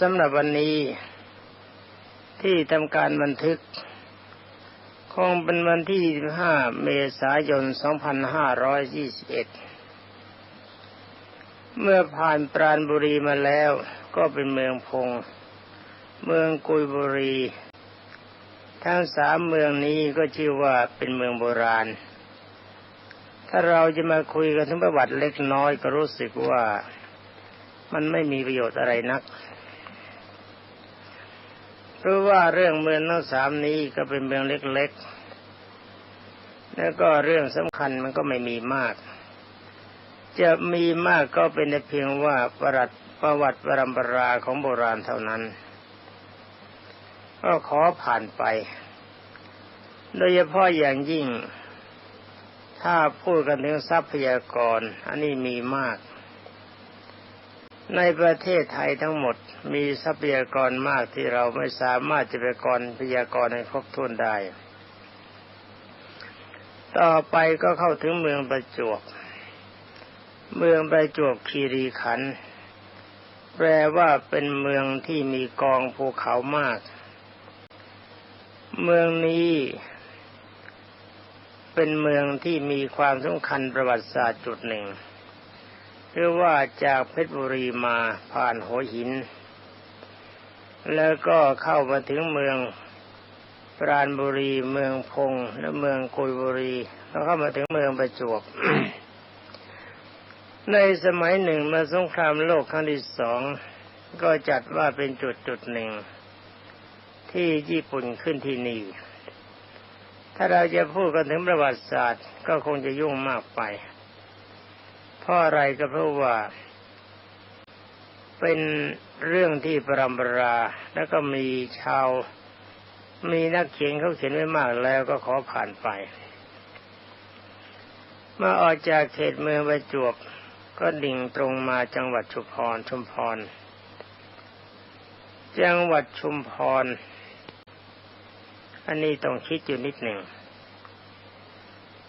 สำหรับวันนี้ที่ทำการบันทึก คงเป็นวันที่25เมษายน 2521 เมื่อผ่านปราณบุรีมาแล้ว ก็เป็นเมืองพง เมืองกุยบุรี ทั้งสามเมืองนี้ก็ชื่อว่าเป็นเมืองโบราณ ถ้าเราจะมาคุยกันถึงประวัติเล็กน้อยก็รู้สึกว่า มันไม่มีประโยชน์อะไรนัก เพราะว่าเรื่องเมืองทั้งสามนี้ก็เป็นเมืองเล็กๆ แล้วก็เรื่องสำคัญมันก็ไม่มีมาก จะมีมากก็เป็นเพียงว่าประวัติประวัติปรำปราของโบราณเท่านั้น ก็ขอผ่านไป โดยเฉพาะอย่างยิ่ง ถ้าพูดกันถึงทรัพยากร อันนี้มีมาก ในประเทศไทยทั้งหมดมีทรัพยากรมากที่เราไม่สามารถจะไปกรพยากรให้ครบถ้วนได้ ต่อไปก็เข้าถึงเมืองประจวบ เมืองประจวบคีรีขันธ์แปลว่าเป็นเมืองที่มีกองภูเขามาก เมืองนี้เป็นเมืองที่มีความสำคัญประวัติศาสตร์จุดหนึ่ง คือว่าจากเพชรบุรีมาผ่านหัวหิน แล้วก็เข้ามาถึงเมืองปราณบุรี เมืองพงและเมืองกุยบุรี แล้วเข้ามาถึงเมืองประจวบในสมัยหนึ่งมาสงครามโลกครั้งที่สองก็จัดว่าเป็นจุดจุดหนึ่ง ที่ญี่ปุ่นขึ้นที่นี่ ถ้าเราจะพูดกันถึงประวัติศาสตร์ ก็คงจะยุ่งมากไป เพราะอะไรก็เพราะว่า เป็นเรื่องที่ปรำปราแล้วก็มีชาว มีนักเขียนเขาเขียนไว้มากแล้วก็ขอผ่านไป เมื่อออกจากเขตเมืองประจวบก็ดิ่งตรงมาจังหวัดชุมพรชุมพร จังหวัดชุมพร อันนี้ต้องคิดอยู่นิดหนึ่ง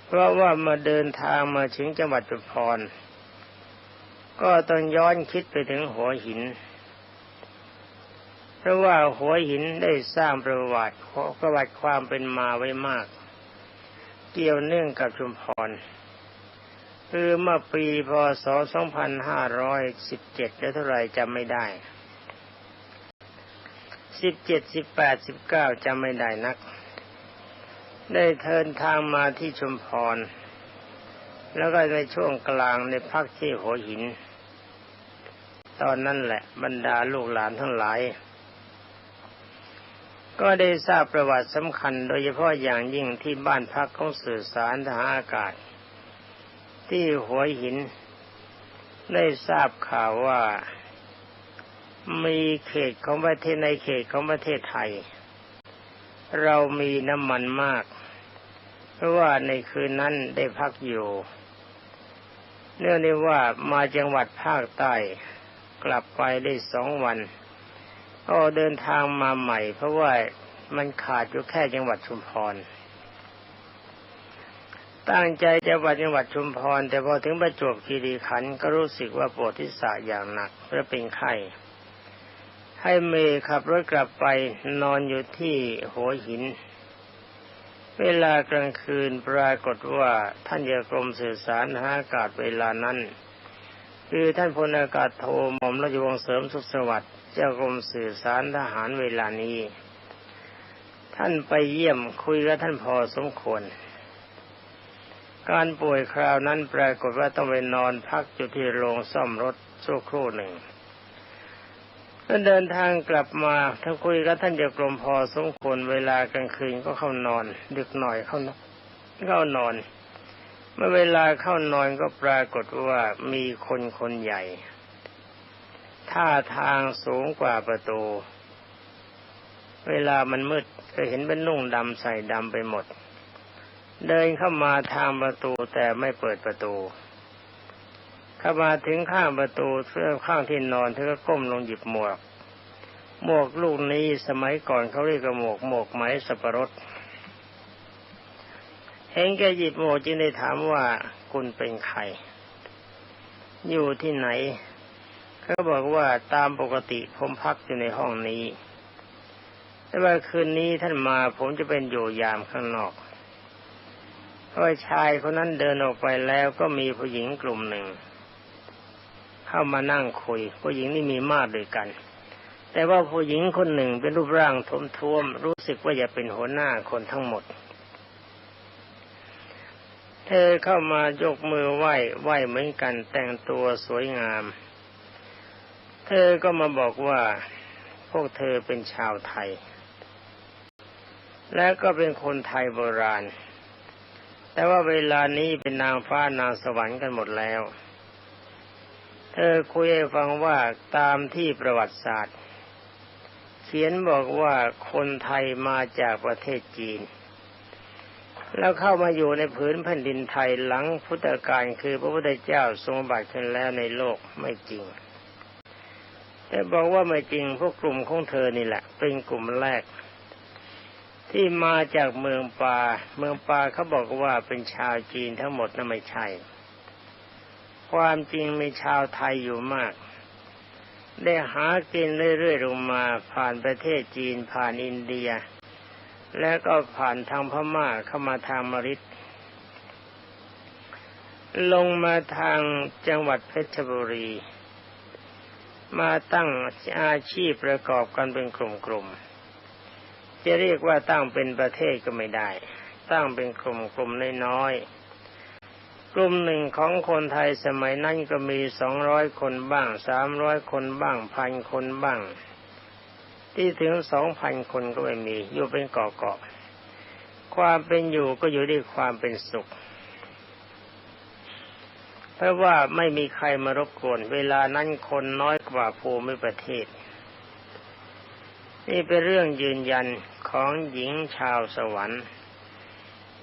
เพราะว่ามาเดินทางมาถึงจังหวัดชุมพร ก็ต้องย้อนคิดไปถึงหัวหิน เพราะว่าหัวหินได้สร้างประวัติประวัติความเป็นมาไว้มาก เกี่ยวเนื่องกับชุมพร คือเมื่อปีพศ 2517 แล้วเท่าไรจำไม่ได้ 17 18 19จำไม่ได้นัก ได้เทินทางมาที่ชุมพร แล้วก็ในช่วงกลางในพักที่หัวหิน ตอนนั้นแหละ บรรดาลูกหลานทั้งหลาย ก็ได้ทราบประวัติสำคัญ โดยเฉพาะอย่างยิ่งที่บ้านพักของสื่อสารทหารอากาศ ที่หัวหิน ได้ทราบข่าวว่ามีเขตของประเทศในเขตของประเทศไทย เรามีน้ำมันมาก เพราะว่าในคืนนั้นได้พักอยู่ เนื่องในว่ามาจังหวัดภาคใต้กลับไปได้สองวันก็เดินทางมาใหม่ เพราะว่ามันขาดอยู่แค่จังหวัดชุมพร ตั้งใจจะไปจังหวัดชุมพร แต่พอถึงประจวบคีรีขันธ์ก็รู้สึกว่าปวดที่สะอย่างหนักเพื่อเป็นไข้ให้เมย์ขับรถกลับไปนอนอยู่ที่หัวหิน เวลากลางคืนปรากฏว่าท่านยากรมสื่อสารทาอากาศเวลานั้น คือท่านพลอากาศโทหม่อมราชวงศ์เสริมสุขสวัสดิ์เจ้ากรมสื่อสารทหารเวลานี้ ท่านไปเยี่ยมคุยกับท่านพอสมควร การป่วยคราวนั้นปรากฏว่าต้องไปนอนพักอยู่ที่โรงซ่อมรถชั่วครู่หนึ่ง ท่านเดินทางกลับมาท่านคุยกับท่านเจ้ากรมพอสมควรเวลากลางคืนก็เข้านอน ดึกหน่อยเข้านอนเข้านอน เมื่อเวลาเข้านอนก็ปรากฏว่ามีคนคนใหญ่ ท่าทางสูงกว่าประตู เวลามันมืดก็เห็นเป็นนุ่งดำใส่ดำไปหมด เดินเข้ามาทางประตูแต่ไม่เปิดประตู เข้ามาถึงข้างประตูเสื้อข้างที่นอนเธอก็ก้มลงหยิบหมวก หมวกลูกนี้สมัยก่อนเขาเรียกหมวกหมวกไหมสับปะรดเห็นแกหยิบโมจึงได้ถามว่าคุณเป็นใคร อยู่ที่ไหนเขาบอกว่าตามปกติผมพักอยู่ในห้องนี้ แต่ว่าคืนนี้ท่านมาผมจะเป็นอยู่ยามข้างนอกเพราะชายคนนั้นเดินออกไปแล้วก็มีผู้หญิงกลุ่มหนึ่ง เข้ามานั่งคุย ผู้หญิงนี่มีมากด้วยกัน แต่ว่าผู้หญิงคนหนึ่งเป็นรูปร่างท้วมๆรู้สึกว่าจะเป็นหัวหน้าคนทั้งหมด เธอเข้ามายกมือไหว้ไหว้เหมือนกันแต่งตัวสวยงาม เธอก็มาบอกว่าพวกเธอเป็นชาวไทย และก็เป็นคนไทยโบราณ แต่ว่าเวลานี้เป็นนางฟ้านางสวรรค์กันหมดแล้ว เธอคุยให้ฟังว่าตามที่ประวัติศาสตร์ เขียนบอกว่าคนไทยมาจากประเทศจีน แล้วเข้ามาอยู่ในผืนแผ่นดินไทยหลังพุทธกาลคือพระพุทธเจ้าทรงบัติขึ้นแล้วในโลกไม่จริง แต่บอกว่าไม่จริงพวกกลุ่มของเธอนี่แหละ เป็นกลุ่มแรก ที่มาจากเมืองปา เมืองปาเขาบอกว่าเป็นชาวจีนทั้งหมดนั่นไม่ใช่ ความจริงมีชาวไทยอยู่มาก ได้หากินเรื่อยๆลงมาผ่านประเทศจีนผ่านอินเดีย แล้วก็ผ่านทางพม่าเข้ามาทางมริดลงมาทางจังหวัดเพชรบุรี มาตั้งอาชีพประกอบกันเป็นกลุ่มๆจะเรียกว่าตั้งเป็นประเทศก็ไม่ได้ ตั้งเป็นกลุ่มๆน้อยๆ กลุ่มหนึ่งของคนไทยสมัยนั้นก็มีสองร้อยคนบ้างสามร้อยคนบ้างพันคนบ้าง ที่ถึงสองพันคนก็ไม่มี อยู่เป็นเกาะๆความเป็นอยู่ก็อยู่ด้วยความเป็นสุข เพราะว่าไม่มีใครมารบกวน เวลานั้นคนน้อยกว่าภูมิประเทศ นี่เป็นเรื่องยืนยันของหญิงชาวสวรรค์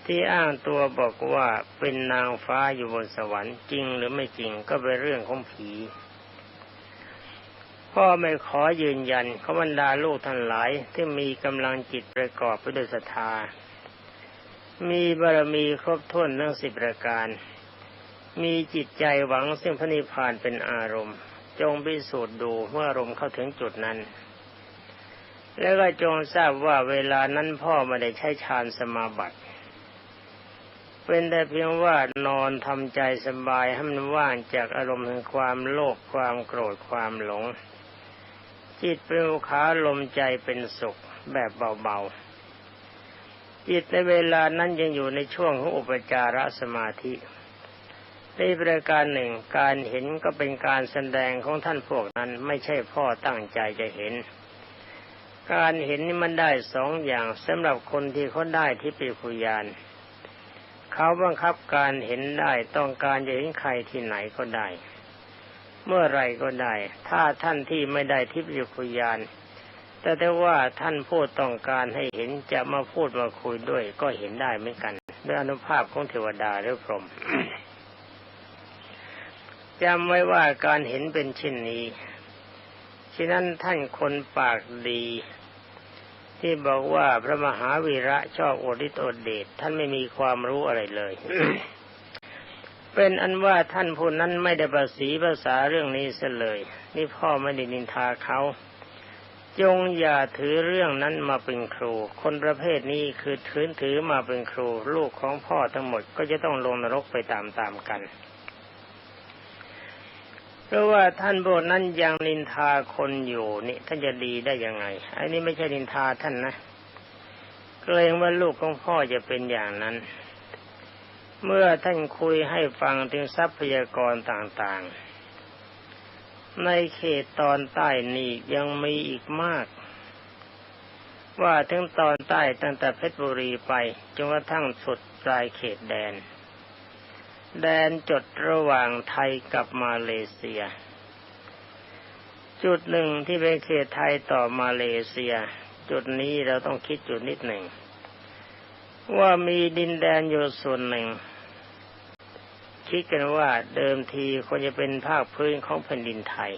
ที่อ้างตัวบอกว่าเป็นนางฟ้าอยู่บนสวรรค์จริงหรือไม่จริงก็เป็นเรื่องของผีพ่อไม่ขอยืนยันเขาบรรดาลูกท่านหลายที่มีกำลังจิตประกอบไปด้วยศรัทธา มีบารมีครบถ้วนทั้งสิบประการ มีจิตใจหวังซึ่งพระนิพพานเป็นอารมณ์ จงพิสูจน์ดูเมื่ออารมณ์เข้าถึงจุดนั้น แล้วก็จงทราบว่าเวลานั้นพ่อไม่ได้ใช้ฌานสมาบัติ เป็นแต่เพียงว่านอนทำใจสบายให้มันว่างจากอารมณ์แห่งความโลภความโกรธความหลง จิตเป็นขาลมใจเป็นสุขแบบเบาๆ จิตในเวลานั้นยังอยู่ในช่วงของอุปจารสมาธิในประการหนึ่งการเห็นก็เป็นการแสดงของท่านพวกนั้นไม่ใช่พ่อตั้งใจจะเห็น การเห็นนี่มันได้สองอย่างสำหรับคนที่เขาได้ที่ปิคุยาน เขาบังคับการเห็นได้ต้องการจะเห็นใครที่ไหนก็ได้ เมื่อไรก็ได้ ถ้าท่านที่ไม่ได้ทิพยคุยานแต่แต่ว่าท่านพูดต้องการให้เห็นจะมาพูดมาคุยด้วย ก็เห็นได้เหมือนกันด้วยอนุภาพของเทวดาหรือพรหมจำไว้ว่าการเห็นเป็นเช่นนี้ ฉะนั้นท่านคนปากดี ที่บอกว่าพระมหาวีระชอบโอดิตโอเดชท่านไม่มีความรู้อะไรเลย เป็นอันว่าท่านผู้นั้นไม่ได้ประสีภาษาเรื่องนี้เสียเลย นี่พ่อไม่ได้นินทาเขา จงอย่าถือเรื่องนั้นมาเป็นครู คนประเภทนี้คือถือถือมาเป็นครู ลูกของพ่อทั้งหมดก็จะต้องลงนรกไปตามๆกัน เพราะว่าท่านโบทนั้นยังนินทาคนอยู่นี่ท่านจะดีได้ยังไง อันนี้ไม่ใช่นินทาท่านนะเกรงว่าลูกของพ่อจะเป็นอย่างนั้น เมื่อท่านคุยให้ฟังถึงทรัพยากรต่างๆ ในเขตตอนใต้นี่ยังมีอีกมาก ว่าถึงตอนใต้ตั้งแต่เพชรบุรีไปจนกระทั่งสุดปลายเขตแดน แดนจดระหว่างไทยกับมาเลเซีย จุดหนึ่งที่เป็นเขตไทยต่อมาเลเซีย จุดนี้เราต้องคิดจุดนิดหนึ่ง ว่ามีดินแดนอยู่ส่วนหนึ่ง คิดกันว่าเดิมทีควรจะเป็นภาคพื้นของแผ่นดินไทย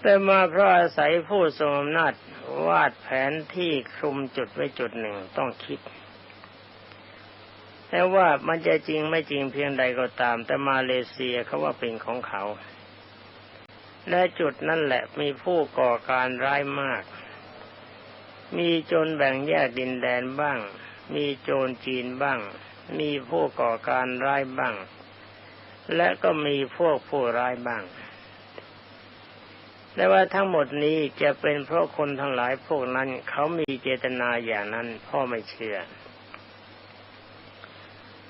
แต่มาเพราะอาศัยผู้ทรงอำนาจวาดแผนที่คลุมจุดไว้จุดหนึ่งต้องคิด แต่ว่ามันจะจริงไม่จริงเพียงใดก็ตาม แต่มาเลเซียเขาว่าเป็นของเขา และจุดนั่นแหละมีผู้ก่อการร้ายมาก มีโจรแบ่งแยกดินแดนบ้าง มีโจรจีนบ้าง มีผู้ก่อการร้ายบ้าง และก็มีพวกผู้ร้ายบ้างแต่ว่าทั้งหมดนี้จะเป็นเพราะคนทั้งหลายพวกนั้นเขามีเจตนาอย่างนั้นพ่อไม่เชื่อ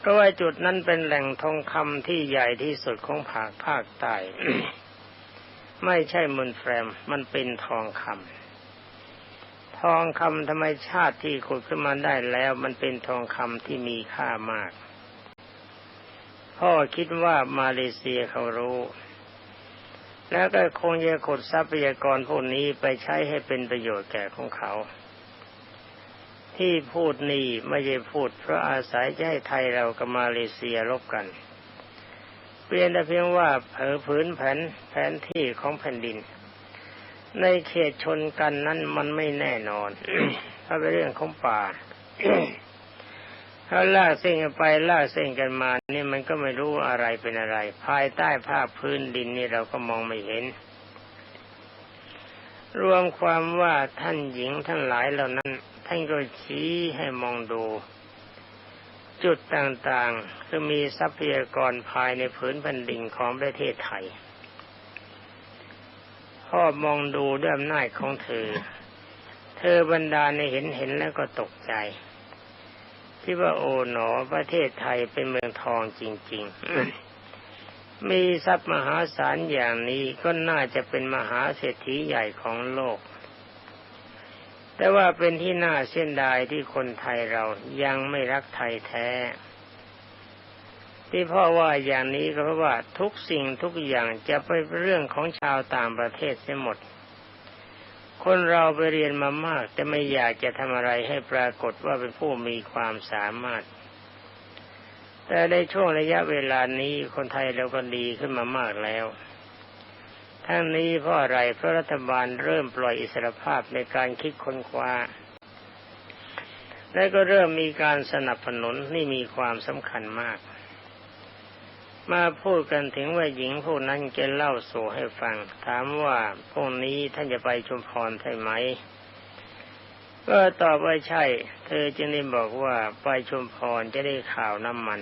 เพราะว่าจุดนั้นเป็นแหล่งทองคำที่ใหญ่ที่สุดของภาคภาคใต้ไม่ใช่มุนแฟมมันเป็นทองคำทองคำธรรมชาติที่ขุดขึ้นมาได้แล้ว มันเป็นทองคำที่มีค่ามาก พ่อคิดว่ามาเลเซียเขารู้ แล้วก็คงจะขุดทรัพยากรพวกนี้ไปใช้ให้เป็นประโยชน์แก่ของเขา ที่พูดนี่ไม่ใช่พูด เพราะอาศัยจะให้ไทยเรากับมาเลเซียรบกัน เปลี่ยนแต่เพียงว่าเผอผืนแผนแผนที่ของแผ่นดิน ในเขตชนกันนั้นมันไม่แน่นอน ถ้าเป็นเรื่องของป่าถ้าลากเส้นกันไปลากเส้นกันมานี่มันก็ไม่รู้อะไรเป็นอะไร ภายใต้ภาพพื้นดินนี่เราก็มองไม่เห็น รวมความว่าท่านหญิงท่านหลายเหล่านั้น ท่านก็ชี้ให้มองดู จุดต่างๆ คือมีทรัพยากรภายในพื้นแผ่นดินของประเทศไทย พ่อมองดูด้วยอำนาจของเธอ เธอบรรดาในเห็นเห็นแล้วก็ตกใจที่ว่าโอ๋หนอประเทศไทยเป็นเมืองทองจริง ๆ มีทรัพย์มหาศาลอย่างนี้ก็น่าจะเป็นมหาเศรษฐีใหญ่ของโลก แต่ว่าเป็นที่น่าเสียดายที่คนไทยเรายังไม่รักไทยแท้ ที่พ่อว่าอย่างนี้ก็เพราะว่าทุกสิ่งทุกอย่างจะไปเรื่องของชาวต่างประเทศเสียหมด คนเราไปเรียนมามาก แต่ไม่อยากจะทำอะไรให้ปรากฏว่าเป็นผู้มีความสามารถ แต่ในช่วงระยะเวลานี้คนไทยเราก็ดีขึ้นมามากแล้ว ทั้งนี้เพราะอะไรเพราะรัฐบาลเริ่มปล่อยอิสรภาพในการคิดค้นคว้า และก็เริ่มมีการสนับสนุนนี่มีความสำคัญมาก มาพูดกันถึงว่าหญิงผู้นั้นจะเล่าสู่ให้ฟัง ถามว่าพวกนี้ท่านจะไปชุมพรใช่ไหมก็ตอบว่าใช่ เธอจึงได้บอกว่าไปชุมพรจะได้ข่าวน้ำมัน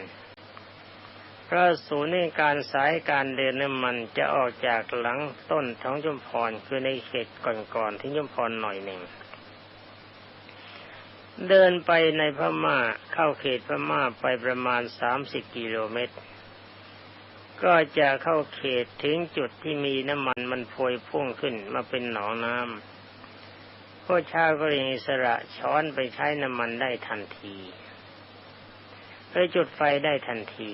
ระศูนในการสายการเดินน้ำมันจะออกจากหลังต้นท้องชุมพรคือในเขตก่อนๆที่ชุมพรหน่อยหนึ่ง เดินไปในพม่าเข้าเขตพม่าไปประมาณสามสิบกิโลเมตร ก็จะเข้าเขตถึงจุดที่มีน้ำมันมันพวยพุ่งขึ้นมาเป็นหนองน้ำพวกชาวก็เรียนอิสระช้อนไปใช้น้ำมันได้ทันทีไปจุดไฟได้ทันที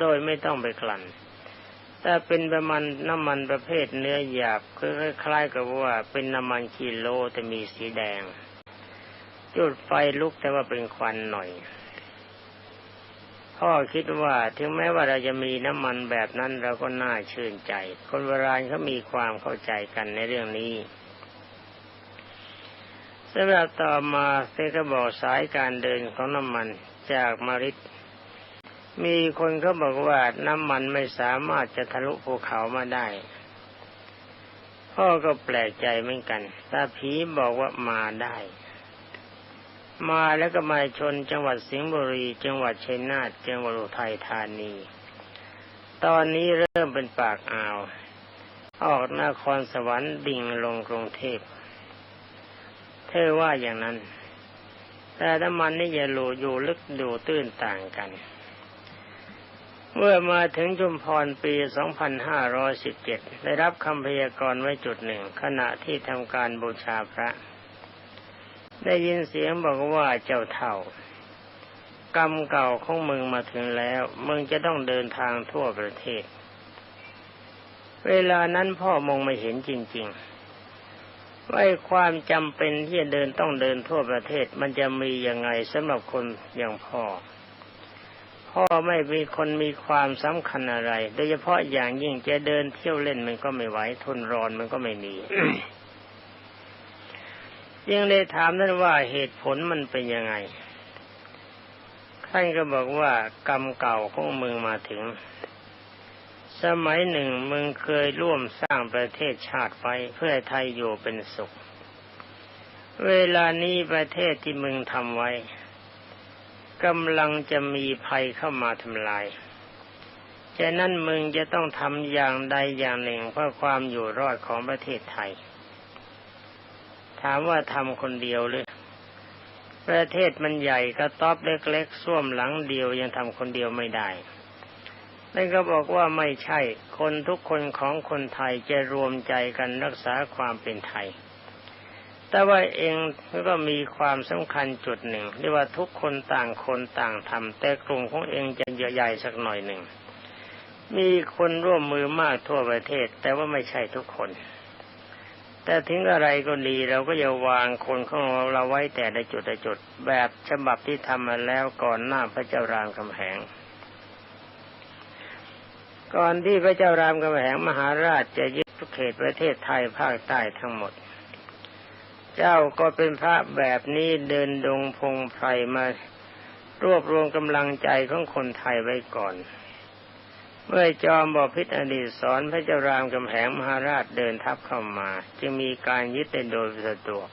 โดยไม่ต้องไปกลั่น แต่เป็นประมาณน้ำมันประเภทเนื้อหยาบคือคล้ายๆกับว่าเป็นน้ำมันกิโลแต่มีสีแดง จุดไฟลุกแต่ว่าเป็นควันหน่อย พ่อคิดว่าถึงแม้ว่าเราจะมีน้ำมันแบบนั้นเราก็น่าชื่นใจ คนโบราณเขามีความเข้าใจกันในเรื่องนี้สำหรับต่อมาเซกบอกสายการเดินของน้ำมันจากมาริด มีคนเขาบอกว่าน้ำมันไม่สามารถจะทะลุภูเขามาได้ พ่อก็แปลกใจเหมือนกันตาผีบอกว่ามาได้ มาแล้วก็มาชนจังหวัดสิงห์บุรี จังหวัดชัยนาทจังหวัดอุทัยธานี ตอนนี้เริ่มเป็นปากอ่าว ออกนครสวรรค์ดิ่งลงกรุงเทพเธอว่าอย่างนั้น แต่น้ำมันนี่อย่าหลูอยู่ลึกอยู่ตื้นต่างกัน เมื่อมาถึงจุมพรปี 2517 ได้รับคำพยากรณ์ไว้จุดหนึ่ง ขณะที่ทำการบูชาพระ ได้ยินเสียงบอกว่าเจ้าเท่ากรรมเก่าของมึงมาถึงแล้ว มึงจะต้องเดินทางทั่วประเทศ เวลานั้นพ่อมองไม่เห็นจริงๆว่าความจำเป็นที่จะเดินต้องเดินทั่วประเทศ มันจะมียังไงสำหรับคนอย่างพ่อ พ่อไม่มีคนมีความสำคัญอะไร โดยเฉพาะอย่างยิ่งจะเดินเที่ยวเล่นมันก็ไม่ไหวทนร้อนมันก็ไม่มียังเลยถามท่านว่าเหตุผลมันเป็นยังไงท่านก็บอกว่ากรรมเก่าของมึงมาถึงสสมัยหนึ่งมึงเคยร่วมสร้างประเทศชาติไว้เพื่อไทยอยู่เป็นสุข เวลานี้ประเทศที่มึงทำไว้ กำลังจะมีภัยเข้ามาทำลายฉะนั้นมึงจะต้องทำอย่างใดอย่างหนึ่งเพื่อความอยู่รอดของประเทศไทย ถามว่าทำคนเดียวหรือ ประเทศมันใหญ่กระต๊อบเล็กๆส้วมหลังเดียวยังทำคนเดียวไม่ได้นั่นก็บอกว่าไม่ใช่คนทุกคนของคนไทยจะรวมใจกันรักษาความเป็นไทย แต่ว่าเองก็มีความสำคัญจุดหนึ่งเรียกว่าทุกคนต่างคนต่างทำแต่กลุ่มของเองจะใหญ่สักหน่อยหนึ่ง มีคนร่วมมือมากทั่วประเทศ แต่ว่าไม่ใช่ทุกคน แต่ถึงอะไรก็ดีเราก็จะวางคนของเราไว้แต่ในจุดในจุด แบบฉบับที่ทำมาแล้วก่อนหน้าพระเจ้ารามคำแหงก่อนที่พระเจ้ารามกำแหงมหาราชจะยึดเขตประเทศไทยภาคใต้ทั้งหมด เจ้าก็เป็นพระแบบนี้เดินดงพงไพรมารวบรวมกำลังใจของคนไทยไว้ก่อน เมื่อจอมบอพิษอดีตสอนพระเจ้ารามกำแหงมหาราชเดินทัพเข้ามา จึงมีการยึดเป็นโดยสะดวก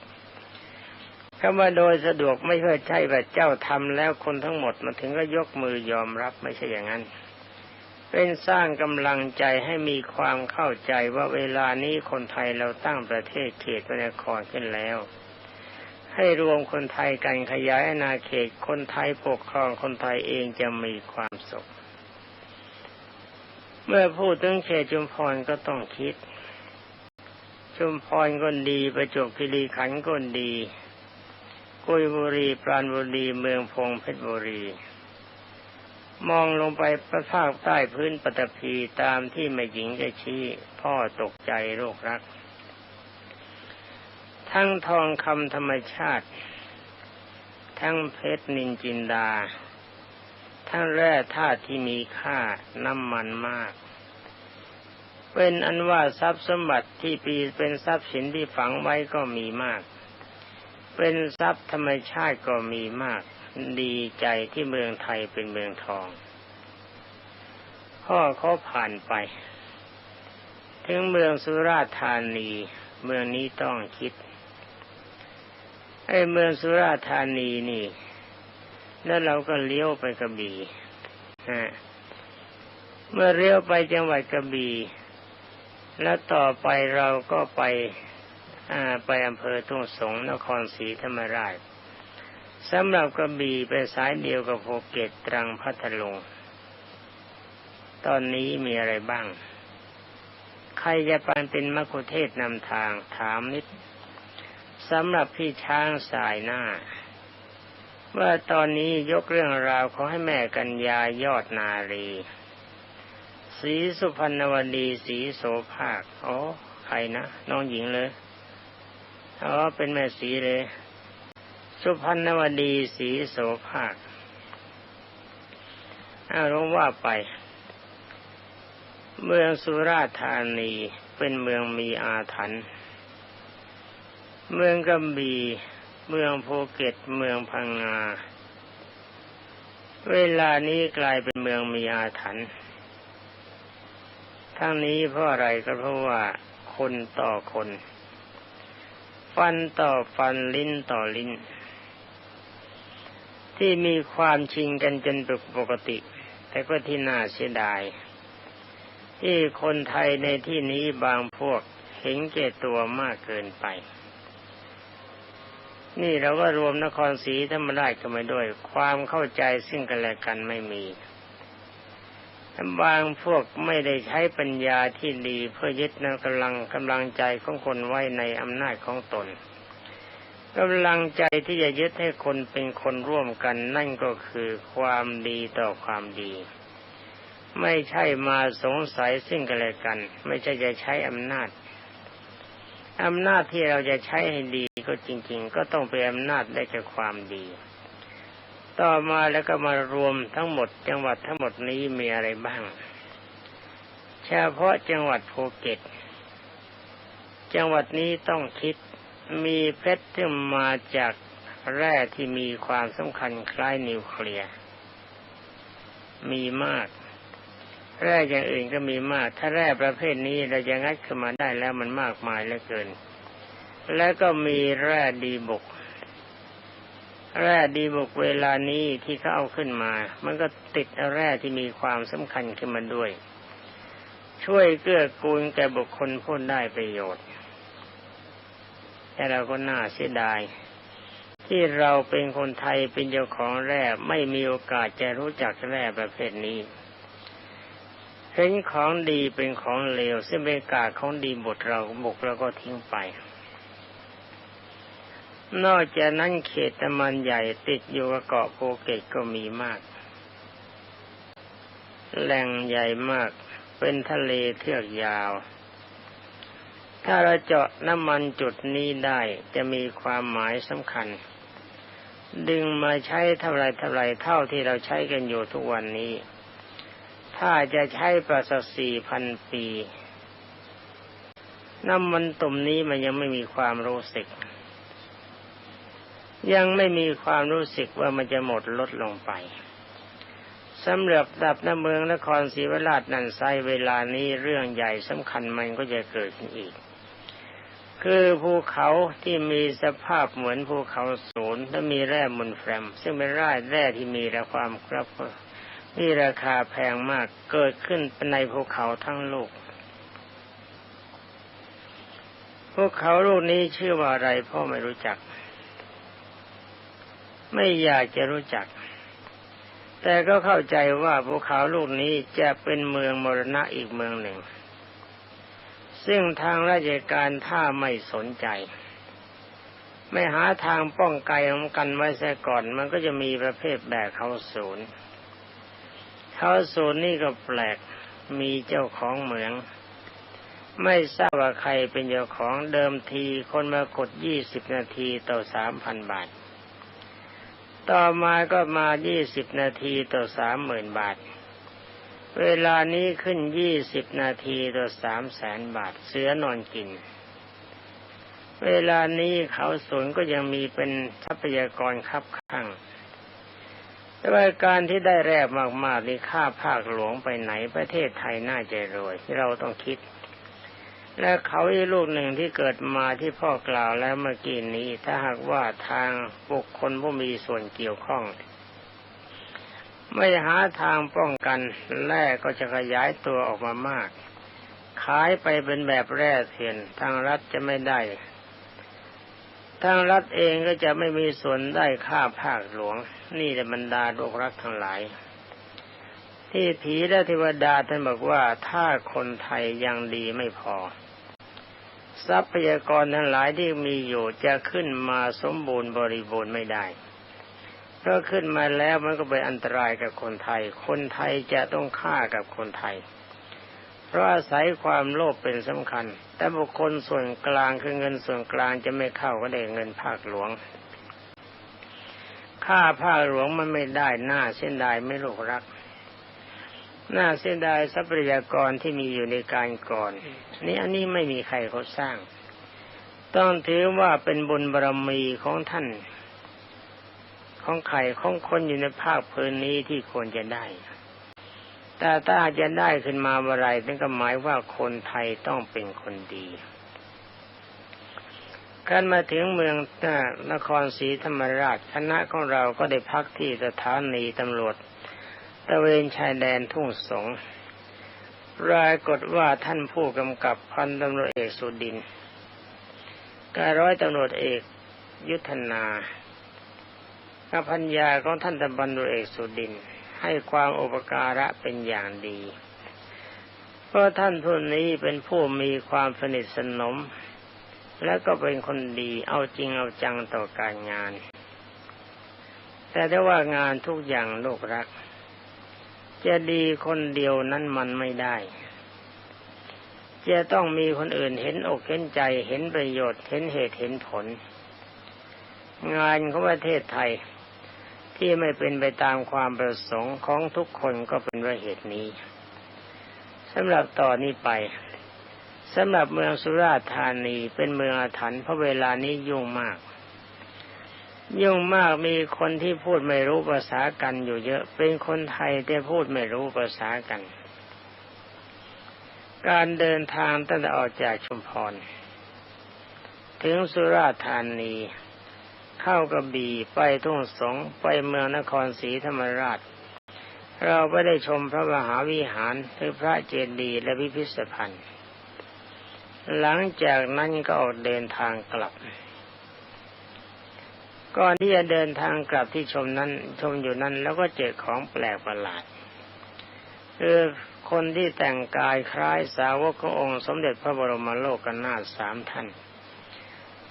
คำว่าโดยสะดวกไม่ใช่ใช่แบบเจ้าทำแล้วคนทั้งหมดมาถึงก็ยกมือยอมรับไม่ใช่อย่างนั้น เป็นสร้างกำลังใจให้มีความเข้าใจว่าเวลานี้คนไทยเราตั้งประเทศเขตพระนครขึ้นแล้ว ให้รวมคนไทยกันขยายอาณาเขตคนไทยปกครองคนไทยเองจะมีความสุข เมื่อพูดถึงเขตจุมพรก็ต้องคิดชุมพรก็ดีประจวบคีรีขันธ์ก็ดี กุยบุรีปราณบุรีเมืองพงเพชรบุรี มองลงไปประภาคใต้พื้นปฐพีตามที่แม่หญิงได้ชี้ พ่อตกใจโรครัก ทั้งทองคำธรรมชาติ ทั้งเพชรนินจินดา ทั้งแร่ธาตุที่มีค่าน้ำมันมาก เป็นอันว่าทรัพย์สมบัติที่ปีเป็นทรัพย์สินที่ฝังไว้ก็มีมาก เป็นทรัพย์ธรรมชาติก็มีมาก ดีใจที่เมืองไทยเป็นเมืองทอง พ่อเขาผ่านไป ถึงเมืองสุราษฎร์ธานี เมืองนี้ต้องคิดไอ้เมืองสุราษฎร์ธานีนี่ แล้วเราก็เลี้ยวไปกระบี่ฮะเมื่อเลี้ยวไปจังหวัดกระบี่แล้วต่อไปเราก็ไปไปอำเภอทุ่งสงนครศรีธรรมราช สำหรับกระบี่เป็นสายเดียวกับภูเก็ตตรังพัทลุง ตอนนี้มีอะไรบ้าง ใครจะปันเป็นมคุเทศนำทางถามนิดสำหรับพี่ช้างสายหน้าเมื่อตอนนี้ยกเรื่องราวของให้แม่กัญญายอดนารีสีสุพรรณวดีสีโสภาค อ๋อ ใครนะ น้องหญิงเลย อ๋อ เป็นแม่สีเลย สุพรรณวดีศรีโสภาคอาลงว่าไป เมืองสุราธานีเป็นเมืองมีอาถรรพ์เมืองกำบี่เมืองภูเก็ตเมืองพังงา เวลานี้กลายเป็นเมืองมีอาถรรพ์ทั้งนี้เพราะอะไรก็เพราะว่าคนต่อคน ฟันต่อฟันลิ้นต่อลิ้น ที่มีความชิงกันจนเป็นปกติ แต่ก็ที่น่าเสียดาย ที่คนไทยในที่นี้บางพวกเห็นแก่ตัวมากเกินไป นี่เราก็รวมนครศรีธรรมราชกันมาด้วย ความเข้าใจซึ่งกันและกันไม่มีบางพวกไม่ได้ใช้ปัญญาที่ดีเพื่อยึดนกำลังกำลังใจของคนไว้ในอำนาจของตน กำลังใจที่จะยึดให้คนเป็นคนร่วมกัน นั่นก็คือความดีต่อความดี ไม่ใช่มาสงสัยซึ่งกันและกัน ไม่ใช่จะใช้อำนาจอำนาจที่เราจะใช้ให้ดีก็จริง ๆ ก็ต้องเป็นอำนาจได้จากความดี ต่อมาแล้วก็มารวมทั้งหมด จังหวัดทั้งหมดนี้มีอะไรบ้างเฉพาะจังหวัดภูเก็ต จังหวัดนี้ต้องคิด มีเพชรที่มาจากแร่ที่มีความสำคัญคล้ายนิวเคลียร์มีมาก แร่อย่างอื่นก็มีมาก ถ้าแร่ประเภทนี้เราจะงัดขึ้นมาได้แล้วมันมากมายเหลือเกิน แล้วก็มีแร่ดีบุก แร่ดีบุกเวลานี้ที่เขาเอาขึ้นมา มันก็ติดแร่ที่มีความสำคัญขึ้นมาด้วย ช่วยเกื้อกูลแก่บุคคลผู้ได้ประโยชน์ แต่เราก็น่าเสียดาย ที่เราเป็นคนไทยเป็นเจ้าของแร่ไม่มีโอกาสจะรู้จักแร่ประเภทนี้เห็นของดีเป็นของเลวซึ่งเป็นกาของดีบทเราบุกเราก็ทิ้งไป นอกจากนั้นเขตตะมันใหญ่ติดอยู่กับเกาะโปเกตก็มีมาก แหล่งใหญ่มากเป็นทะเลเทือกยาว ถ้าเราเจาะน้ำมันจุดนี้ได้จะมีความหมายสำคัญ ดึงมาใช้เท่าไรเท่าไรเท่าที่เราใช้กันอยู่ทุกวันนี้ ถ้าจะใช้ประสาสี่พันปี น้ำมันตุ่มนี้มันยังไม่มีความรู้สึก ยังไม่มีความรู้สึกว่ามันจะหมดลดลงไปสำหรับดับน้ำเมืองนครศรีวราชนันไซเวลานี้เรื่องใหญ่สำคัญมันก็จะเกิดขึ้นอีก คือภูเขาที่มีสภาพเหมือนภูเขาศูนย์และมีแร่มุนแฟม ซึ่งเป็นแร่แร่ที่มีระความครับนี่ราคาแพงมากเกิดขึ้นในภูเขาทั้งโลกภูเขาลูกนี้ชื่อว่าอะไรพ่อไม่รู้จัก ไม่อยากจะรู้จัก แต่ก็เข้าใจว่าภูเขาลูกนี้จะเป็นเมืองมรณะอีกเมืองหนึ่ง ซึ่งทางราชการถ้าไม่สนใจ ไม่หาทางป้องกันกันไว้ซะก่อน มันก็จะมีประเภทแบกเขาศูนย์เขาศูนย์นี่ก็แปลกมีเจ้าของเหมือง ไม่ทราบว่าใครเป็นเจ้าของเดิมทีคนมากดยี่สิบนาทีต่อสามพันบาท ต่อมาก็มายี่สิบนาทีต่อสามหมื่นบาท เวลานี้ขึ้นยี่สิบนาทีต่อสามแสนบาทเสือนอนกิน เวลานี้เขาสวนก็ยังมีเป็นทรัพยากรคับข้างแต่ว่าการที่ได้แรบมากๆนี่ค่าภาคหลวงไปไหนประเทศไทยน่าจะรวยที่เราต้องคิด และเขาอีกลูกหนึ่งที่เกิดมาที่พ่อกล่าวแล้วเมื่อกี้นี้ ถ้าหากว่าทางบุคคลผู้มีส่วนเกี่ยวข้อง ไม่หาทางป้องกันแร่ก็จะขยายตัวออกมามาก ขายไปเป็นแบบแร่เถื่อนทางรัฐจะไม่ได้ ทางรัฐเองก็จะไม่มีส่วนได้ค่าภาคหลวง นี่แหละบรรดาโลกรักทั้งหลาย ที่ผีและเทวดาท่านบอกว่าถ้าคนไทยยังดีไม่พอ ทรัพยากรทั้งหลายที่มีอยู่จะขึ้นมาสมบูรณ์บริบูรณ์ไม่ได้ เพราะขึ้นมาแล้วมันก็เป็นอันตรายกับคนไทย คนไทยจะต้องฆ่ากับคนไทย เพราะอาศัยความโลภเป็นสำคัญ แต่บุคคลส่วนกลางคือเงินส่วนกลางจะไม่เข้าก็ได้เงินภาคหลวงค่าภาคหลวงมันไม่ได้หน้าเส้นดายไม่ลูกรัก หน้าเส้นดายทรัพยากรที่มีอยู่ในการก่อน นี่อันนี้ไม่มีใครเขาสร้าง ต้องถือว่าเป็นบุญบารรมีของท่าน ของใครของคนอยู่ในภาคพื้นนี้ที่ควรจะได้ แต่ถ้าจะได้ขึ้นมาเมื่อไรนั่นก็หมายว่าคนไทยต้องเป็นคนดีการมาถึงเมืองนครศรีธรรมราชคณะของเราก็ได้พักที่สถานีตำรวจตะเวนชายแดนทุ่งสงรายกฏว่าท่านผู้กำกับพันตำรวจเอกสุดินการร้อยตำรวจเอกยุทธนา พัญญาของท่านตำรวจเอกสุดิน ให้ความอุปการะเป็นอย่างดี เพราะท่านผู้นี้เป็นผู้มีความสนิทสนม และก็เป็นคนดีเอาจริงเอาจังต่อการงาน แต่ได้ว่างานทุกอย่างลูกรัก จะดีคนเดียวนั้นมันไม่ได้ จะต้องมีคนอื่นเห็นอกเห็นใจเห็นประโยชน์เห็นเหตุเห็นผลงานของประเทศไทย ที่ไม่เป็นไปตามความประสงค์ของทุกคนก็เป็นว่าเหตุนี้สำหรับต่อนนี้ไปสำหรับเมืองสุราษฎร์ธานีเป็นเมืองอาถรรพ์เพราะเวลานี้ยุ่งมาก ยุ่งมากมีคนที่พูดไม่รู้ภาษากันอยู่เยอะ เป็นคนไทยแต่พูดไม่รู้ภาษากัน การเดินทางตั้งแต่ออกจากชุมพร ถึงสุราษฎร์ธานี เข้ากระบี่ไปทุ่งสงไปเมืองนครศรีธรรมราช เราไม่ได้ชมพระมหาวิหารหรือพระเจดีย์และพิพิธภัณฑ์ หลังจากนั้นก็ออกเดินทางกลับ ก่อนที่จะเดินทางกลับที่ชมนั้นชมอยู่นั้นแล้วก็เจอของแปลกประหลาดคือคนที่แต่งกายคล้ายสาวกขององค์สมเด็จพระบรมโลกกันนาสามท่าน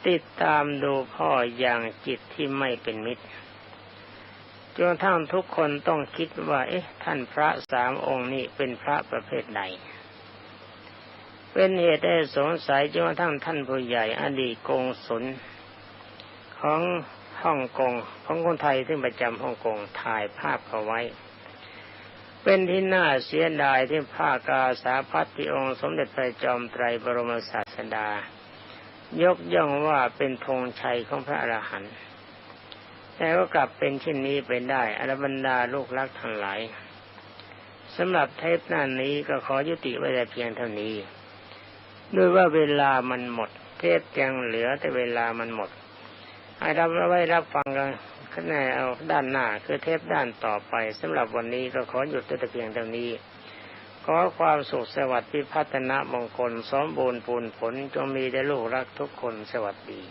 ติดตามดูพ่ออย่างจิตที่ไม่เป็นมิตรจนทั้งทุกคนต้องคิดว่า เอ๊ะ ท่านพระสามองค์นี้เป็นพระประเภทใดเป็นเหตุให้สงสัยจนกระทั่งท่านผู้ใหญ่อดีตกงสุลของฮ่องกงของคนไทยที่ประจำฮ่องกงถ่ายภาพเขาไว้ เป็นที่น่าเสียดายที่ผ้ากาสาพัดที่องค์สมเด็จพระจอมไตรบรมศาสดา ยกย่องว่าเป็นธงชัยของพระอรหันต์แต่ก็กลับเป็นเช่นนี้ไปได้อรบรรดาลูกรักทั้งหลายสำหรับเทปหน้านี้ก็ขอยุติไว้แต่เพียงเท่านี้ ด้วยว่าเวลามันหมด เทปยังเหลือแต่เวลามันหมดให้รับไว้รับฟังกันข้างในเอาด้านหน้าคือเทปด้านต่อไปสำหรับวันนี้ก็ขอหยุดแต่เพียงเท่านี้ อความสุขสวัสดิ์พิพัฒนมงคลสมบูรณ์ปูนผลจงมีแด่ลูกรักทุกคนสวัสดี